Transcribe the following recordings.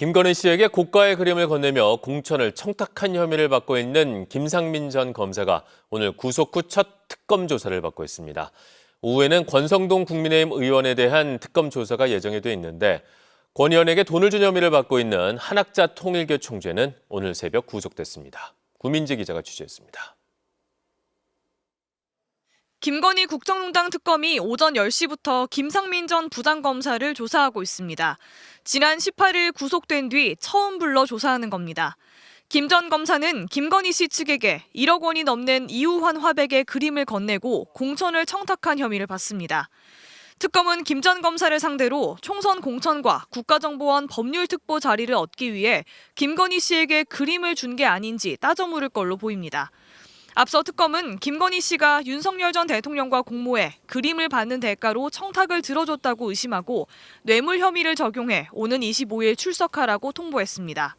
김건희 씨에게 고가의 그림을 건네며 공천을 청탁한 혐의를 받고 있는 김상민 전 검사가 오늘 구속 후 첫 특검 조사를 받고 있습니다. 오후에는 권성동 국민의힘 의원에 대한 특검 조사가 예정이 돼 있는데 권 의원에게 돈을 준 혐의를 받고 있는 한학자 통일교 총재는 오늘 새벽 구속됐습니다. 구민지 기자가 취재했습니다. 김건희 국정농단 특검이 오전 10시부터 김상민 전 부장검사를 조사하고 있습니다. 지난 18일 구속된 뒤 처음 불러 조사하는 겁니다. 김 전 검사는 김건희 씨 측에게 1억 원이 넘는 이우환 화백의 그림을 건네고 공천을 청탁한 혐의를 받습니다. 특검은 김 전 검사를 상대로 총선 공천과 국가정보원 법률특보 자리를 얻기 위해 김건희 씨에게 그림을 준 게 아닌지 따져 물을 걸로 보입니다. 앞서 특검은 김건희 씨가 윤석열 전 대통령과 공모해 그림을 받는 대가로 청탁을 들어줬다고 의심하고 뇌물 혐의를 적용해 오는 25일 출석하라고 통보했습니다.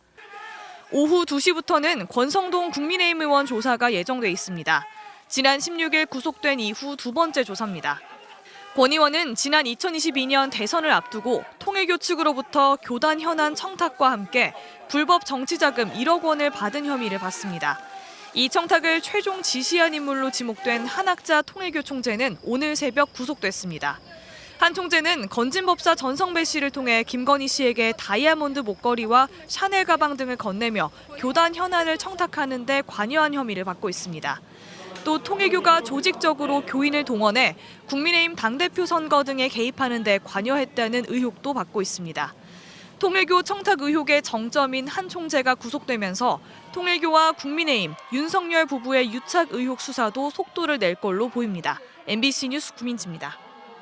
오후 2시부터는 권성동 국민의힘 의원 조사가 예정돼 있습니다. 지난 16일 구속된 이후 두 번째 조사입니다. 권 의원은 지난 2022년 대선을 앞두고 통일교 측으로부터 교단 현안 청탁과 함께 불법 정치자금 1억 원을 받은 혐의를 받습니다. 이 청탁을 최종 지시한 인물로 지목된 한학자 통일교 총재는 오늘 새벽 구속됐습니다. 한 총재는 건진법사 전성배 씨를 통해 김건희 씨에게 다이아몬드 목걸이와 샤넬 가방 등을 건네며 교단 현안을 청탁하는 데 관여한 혐의를 받고 있습니다. 또 통일교가 조직적으로 교인을 동원해 국민의힘 당대표 선거 등에 개입하는 데 관여했다는 의혹도 받고 있습니다. 통일교 청탁 의혹의 정점인 한 총재가 구속되면서 통일교와 국민의힘, 윤석열 부부의 유착 의혹 수사도 속도를 낼 걸로 보입니다. MBC 뉴스 구민지입니다.